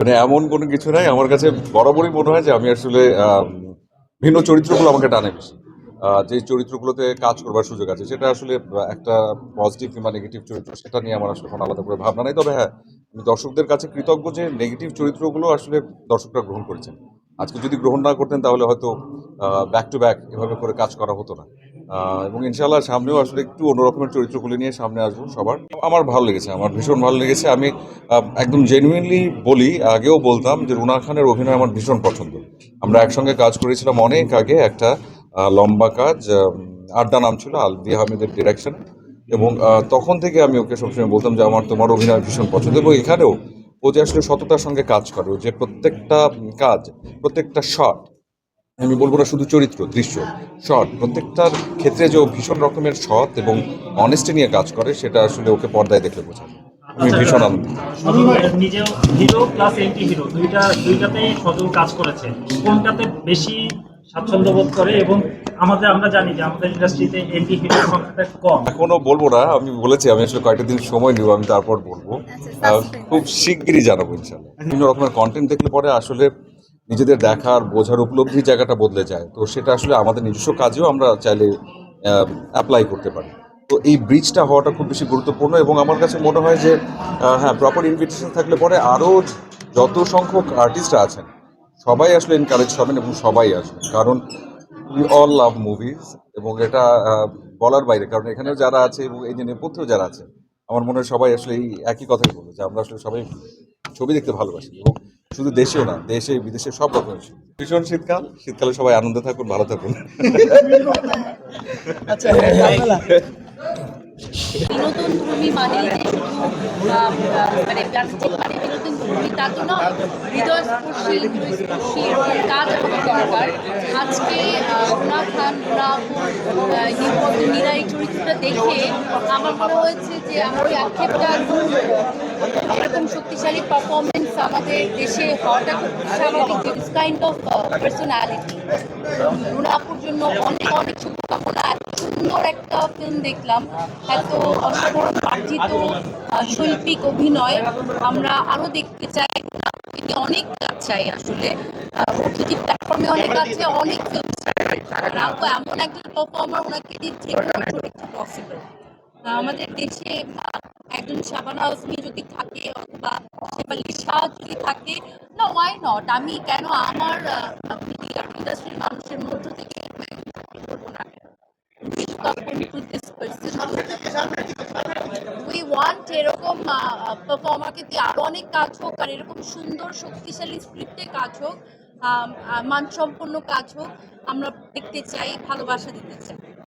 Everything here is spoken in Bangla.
মানে এমন কোনো কিছু নাই। আমার কাছে বরাবরই মনে হয় যে আমি আসলে ভিন্ন চরিত্রগুলো আমাকে টানে বেশি। যে চরিত্রগুলোতে কাজ করবার সুযোগ আছে, সেটা আসলে একটা পজিটিভ কিংবা নেগেটিভ চরিত্র, সেটা নিয়ে আমার আসলে কোনো আলাদা করে ভাবনা নেই। তবে হ্যাঁ আমি দর্শকদের কাছে কৃতজ্ঞ যে নেগেটিভ চরিত্রগুলো আসলে দর্শকরা গ্রহণ করেছেন। আজকে যদি গ্রহণ না করতেন, তাহলে হয়তো ব্যাক টু ব্যাক এভাবে করে কাজ করা হতো না। এবং ইনশাআল্লাহ সামনেও আসলে একটু অন্য রকমের চরিত্রগুলো নিয়ে সামনে আসব সবার। আমার ভালো লেগেছে, আমার ভীষণ ভালো লেগেছে। আমি একদম জেনুইনলি বলি, আগেও বলতাম যে রুনা খানের অভিনয় আমার ভীষণ পছন্দ। আমরা একসঙ্গে কাজ করেছিলাম অনেক আগে একটা লম্বা কাজ আড্ডা নাম ছিল আলদি আহমেদের ডিরেকশন এবং তখন থেকে আমি ওকে সবসময় বলতাম যে আমার, তোমার অভিনয় ভীষণ পছন্দ। এবং এখানেও ও যে আসলে সততার সঙ্গে কাজ করে যে প্রত্যেকটা কাজ, প্রত্যেকটা শট আমি বলব না শুধু চরিত্র দৃশ্য শট। প্রত্যেকটার ক্ষেত্রে যে ও ভীষণ রকমের সৎ এবং অনেস্টি নিয়ে কাজ করে সেটা আসলে ওকে পর্দায় দেখলে বোঝা যায়। আমি ভীষণ আনন্দিত। নিজেও হিরো প্লাস এন্টি হিরো দুইটা দুইটাতেই সজল কাজ করেছে। কোনটাতে বেশি স্বাচ্ছন্দ্য বোধ করে এবং আমাদের আমরা জানি যে আমাদের ইন্ডাস্ট্রিতে এন্টি হিরো সংখ্যাটা কম। এখনও বলব না আমি বলেছি আমি আসলে কয়েকটা দিন সময় নিব আমি তারপর বলব। আহ, খুব শিগগিরই জানাব ইনশাল্লাহ বিভিন্ন রকমের কন্টেন্ট দেখলে পরে আসলে নিজেদের দেখার, বোঝার উপলব্ধির জায়গাটা বদলে যায়। তো সেটা আসলে আমাদের নিজস্ব কাজেও আমরা চাইলে অ্যাপ্লাই করতে পারি। তো এই ব্রিজটা হওয়াটা খুব বেশি গুরুত্বপূর্ণ এবং আমার কাছে মনে হয় যে হ্যাঁ প্রপার ইনভিটেশন থাকলে পরে আরও যত সংখ্যক আর্টিস্টরা আছেন, সবাই আসলে এনকারেজ হবেন এবং সবাই আসবেন। কারণ উই অল লাভ মুভিজ এবং এটা বলার বাইরে। কারণ এখানেও যারা আছে এবং এই যে নেপথ্যেও যারা আছে, আমার মনে হয় সবাই আসলে এই একই কথাই বলব, যে আমরা আসলে সবাই ছবি দেখতে ভালোবাসি এবং শুধু দেশেও না দেশে বিদেশে সব রকম ভীষণ শীতকাল। শীতকালে সবাই আনন্দে থাকুন ভালো থাকুন। আচ্ছা বিনোদন মানে মানে প্লাস্টিক মানে বিনোদন তা তো কাজ আমাদের দরকার। আজকে রুনা খান নিপদ এই চরিত্রটা দেখে আমার মনে হয়েছে যে আমার আক্ষেপটা এরকম শক্তিশালী পারফরমেন্স আমাদের দেশে হওয়াটা খুব স্বাভাবিক কাইন্ড অফ পার্সোনালিটি রুনাপুর জন্য অনেক অনেক শুভকামনা। সুন্দর একটা ফিল্ম দেখলাম। এত অসাধারণ আহ, শৈল্পিক অভিনয়। আমরা আরও দেখতে চাই। অনেক কাজ চাই আসলে। ওটিটি প্ল্যাটফর্মে অনেক আছে অনেক ফিল্ম রাখব এমন একজন পারফর্মার ওনাকে চরিত্র পসিবল আমাদের দেশে একজন শাবানা আজমি যদি থাকে অথবা শেফালি শাহ যদি থাকে না ওয়াই নট আমি কেন আমার ইন্ডাস্ট্রির মানুষের মধ্য থেকে উই ওয়ান্ট এরকম পারফর্মারকে দিয়ে আরও অনেক কাজ হোক আর এরকম সুন্দর শক্তিশালী স্ক্রিপ্টে কাজ হোক মানসম্পন্ন কাজ হোক আমরা দেখতে চাই ভালোবাসা দিতে চাই।